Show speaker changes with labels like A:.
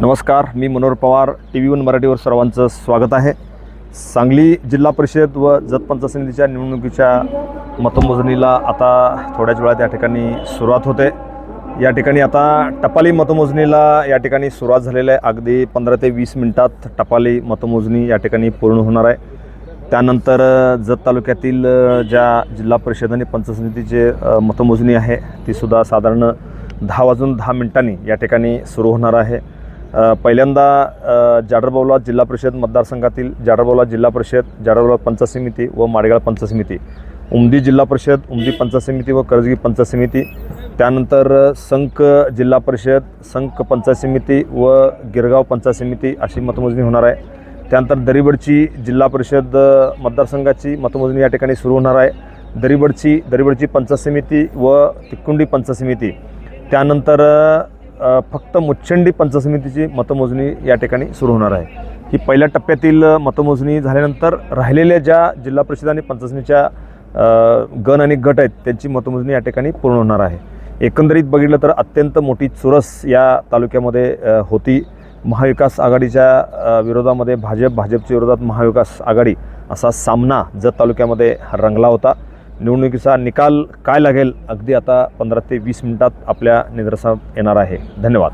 A: नमस्कार मी Manohar Pawar T V one मराठीवर सर्वांचं स्वागत आहे. सांगली जिल्हा परिषद व जतपंच समितीच्या निवडणुकीच्या मतमोजणीला आता थोड्याच वेळात या ठिकाणी सुरुवात होते. या ठिकाणी आता टपाली मतमोजणीला या ठिकाणी सुरुवात झालेली आहे. अगदी पंधरा ते वीस मिनटात टपाली मतमोजणी या ठिकाणी पूर्ण होणार आहे. त्यानंतर जत तालुक्यातील ज्या जिल्हा परिषद आणि पंचसमितीचे समितीचे मतमोजणी आहे तीसुद्धा साधारण दहा वाजून दहा मिनिटांनी या ठिकाणी सुरू होणार आहे. पहिल्यांदा अ, जाडरबावला जिल्हा परिषद मतदारसंघातील जाडरबावला जिल्हा परिषद जाडरबावला पंचायत समिती व माडेगाळ पंचायत समिती. उमदी जिल्हा परिषद उमदी पंचायत समिती व कर्जगी पंचायत समिती. त्यानंतर संक जिल्हा परिषद संक पंचायत समिती व गिरगाव पंचायत समिती अशी मतमोजणी होणार आहे. त्यानंतर दरिबडची जिल्हा परिषद मतदारसंघाची मतमोजणी या ठिकाणी सुरू होणार आहे. दरिबडची दरिबडची पंचायत समिती व तिकुंडी पंचायत समिती. त्यानंतर फक्त मुच्छंडी पंचायत समितीची मतमोजणी या ठिकाणी सुरू होणार आहे. ही पहिल्या टप्प्यातील मतमोजणी झाल्यानंतर राहिलेल्या ज्या जिल्हा परिषद आणि पंचसमितीच्या गण आणि गट आहेत त्यांची मतमोजणी या ठिकाणी पूर्ण होणार आहे. एकंदरीत बघितलं तर अत्यंत मोठी चुरस या तालुक्यामध्ये होती. महाविकास आघाडीच्या विरोधामध्ये भाजप भाजपच्या विरोधात महाविकास आघाडी असा सामना जत तालुक्यामध्ये रंगला होता. निवडणुकीचा निकाल काय लागेल? अगदी आता पंधरा ते वीस मिनिटात आपल्या निदर्शनात येणार आहे. धन्यवाद.